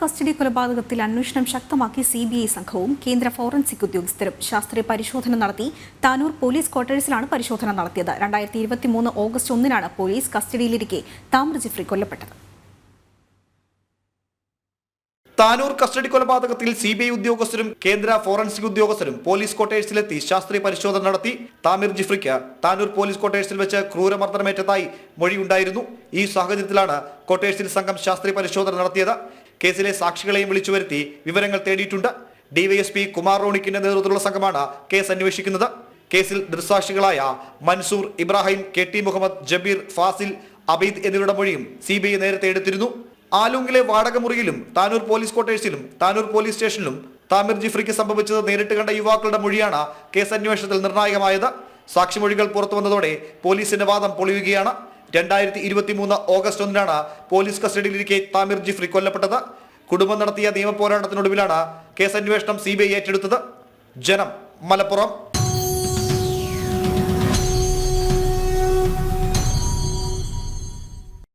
Custody കൊലപാതകത്തിൽ അന്വേഷണം ശക്തമാക്കി സി ബി ഐ സംഘവും കേന്ദ്ര ഫോറൻസിക് ഉദ്യോഗസ്ഥരും ശാസ്ത്രീയ പരിശോധന നടത്തി താനൂർ പോലീസ് ക്വാർട്ടേഴ്സിലാണ് പരിശോധന നടത്തിയത്. രണ്ടായിരത്തി ഇരുപത്തി മൂന്ന് ഓഗസ്റ്റ് ഒന്നിനാണ് പോലീസ് കസ്റ്റഡിയിലിരിക്കെ താമർ ജിഫ്രി കൊല്ലപ്പെട്ടത്. താനൂർ കസ്റ്റഡി കൊലപാതകത്തിൽ സി ബി ഐ ഉദ്യോഗസ്ഥരും കേന്ദ്ര ഫോറൻസിക് ഉദ്യോഗസ്ഥരും പോലീസ് ക്വാർട്ടേഴ്സിലെത്തി ശാസ്ത്രീയ പരിശോധന നടത്തി താമിർ ജിഫ്രിക്ക് താനൂർ പോലീസ് ക്വാർട്ടേഴ്സിൽ വെച്ച് ക്രൂരമർദ്ദനമേറ്റതായി മൊഴിയുണ്ടായിരുന്നു. ഈ സാഹചര്യത്തിലാണ് ക്വാർട്ടേഴ്സിൽ സംഘം ശാസ്ത്രീയ പരിശോധന നടത്തിയത്. കേസിലെ സാക്ഷികളെയും വിളിച്ചു വരുത്തി വിവരങ്ങൾ തേടിയിട്ടുണ്ട്. ഡിവൈഎസ്പി കുമാർ റോണിക്കിന്റെ നേതൃത്വത്തിലുള്ള സംഘമാണ് കേസ് അന്വേഷിക്കുന്നത്. കേസിൽ ദൃസാക്ഷികളായ മൻസൂർ ഇബ്രാഹിം കെ ടി മുഹമ്മദ് ജബീർ ഫാസിൽ അബീദ് എന്നിവരുടെ മൊഴിയും സി ബി ഐ നേരത്തെ എടുത്തിരുന്നു. ആലുങ്കിലെ വാടകമുറിയിലും താനൂർ പോലീസ് ക്വാർട്ടേഴ്സിലും താനൂർ പോലീസ് സ്റ്റേഷനിലും താമിർ ജിഫ്രിക്ക് സംഭവിച്ചത് നേരിട്ട് കണ്ട യുവാക്കളുടെ മൊഴിയാണ് കേസ് അന്വേഷണത്തിൽ നിർണായകമായത്. സാക്ഷിമൊഴികൾ പുറത്തു വന്നതോടെ പോലീസിന്റെ വാദം പൊളിയുകയാണ്. രണ്ടായിരത്തി ഇരുപത്തി മൂന്ന് ഓഗസ്റ്റ് ഒന്നിനാണ് പോലീസ് കസ്റ്റഡിയിലിരിക്കെ താമിർ ജിഫ്രി കൊല്ലപ്പെട്ടത്. കുടുംബം നടത്തിയ നിയമപോരാട്ടത്തിനൊടുവിലാണ് കേസ് അന്വേഷണം സി ബി ഐ ഏറ്റെടുത്തത്. ജനം മലപ്പുറം.